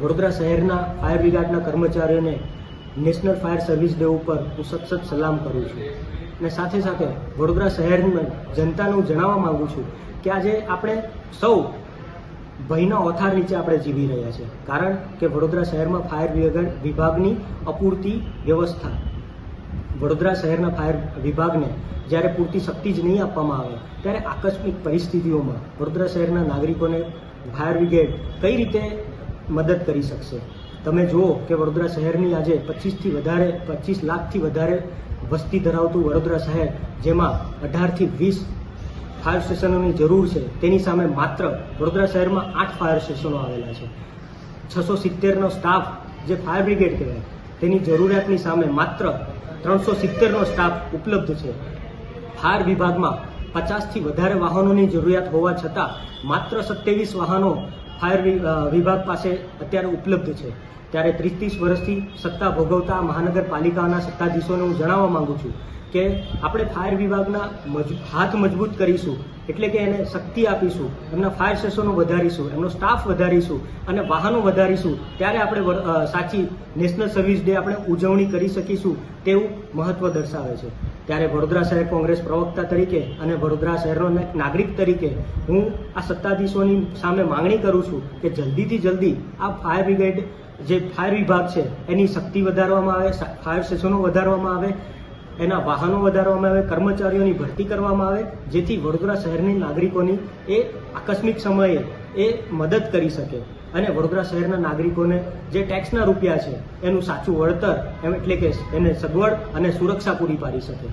વડોદરા શહેરના ફાયર બ્રિગેડના કર્મચારીઓને national fire service day ઉપર હું સખત સલામ કરું છું. અને સાથે સાથે વડોદરા શહેરની જનતાને હું જણાવવા માગું છું કે આજે આપણે સૌ ભયના ઓથાર નીચે આપણે જીવી રહ્યા છે કારણ કે વડોદરા શહેરમાં ફાયર બ્રિગેડ વિભાગની અપૂરતી વ્યવસ્થા. વડોદરા શહેરના ફાયર વિભાગને જ્યારે પૂરતી શક્તિ જ નહીં આપવામાં આવે, ત્યારે આકસ્મિક પરિસ્થિતિઓમાં વડોદરા શહેરના નાગરિકોને ફાયર બ્રિગેડ કઈ રીતે મદદ કરી શકશે. તમે જુઓ કે વડોદરા શહેરની આજે પચીસથી વધારે, પચીસ લાખથી વધારે વસ્તી ધરાવતું વડોદરા શહેર, જેમાં અઢારથી વીસ ફાયર સ્ટેશનોની જરૂર છે, તેની સામે માત્ર વડોદરા શહેરમાં આઠ ફાયર સ્ટેશનો આવેલા છે. છસો સિત્તેરનો સ્ટાફ જે ફાયર બ્રિગેડ કહેવાય, તેની જરૂરિયાતની સામે માત્ર ત્રણસો સિત્તેરનો સ્ટાફ ઉપલબ્ધ છે. ફાયર વિભાગમાં પચાસથી વધારે વાહનોની જરૂરિયાત હોવા છતાં માત્ર સત્યાવીસ વાહનો ફાયર વિભાગ પાસે અત્યારે ઉપલબ્ધ છે. ત્યારે ત્રીસ ત્રીસ વર્ષથી સત્તા ભોગવતા મહાનગરપાલિકાના સત્તાધીશોને હું જણાવવા માગું છું કે આપણે ફાયર વિભાગના હાથ મજબૂત કરીશું, એટલે કે એને શક્તિ આપીશું, એમના ફાયર સ્ટેશનો વધારીશું, એમનો સ્ટાફ વધારીશું, અને વાહનો વધારીશું, ત્યારે આપણે સાચી નેશનલ સર્વિસ ડે આપણે ઉજવણી કરી શકીશું, તેવું મહત્વ દર્શાવે છે. ત્યારે વડોદરા શહેર કોંગ્રેસ પ્રવક્તા તરીકે અને વડોદરા શહેરનો નાગરિક તરીકે હું આ સત્તાધીશોની સામે માંગણી કરું છું કે જલ્દીથી જલ્દી આ ફાયર બ્રિગેડ જે ફાયર વિભાગ છે, એની શક્તિ વધારવામાં આવે ફાયર સ્ટેશનો વધારવામાં આવે, એના વાહનો વધારવામાં આવે, કર્મચારીઓની ભરતી કરવામાં આવે, જેથી વડોદરા શહેરની નાગરિકોની એ આકસ્મિક સમયે એ મદદ કરી શકે. અને વડોદરા શહેરના નાગરિકોને જે ટેક્સના રૂપિયા છે, એનું સાચું વળતર એમ એટલે કે એને સગવડ અને સુરક્ષા પૂરી પાડી શકે.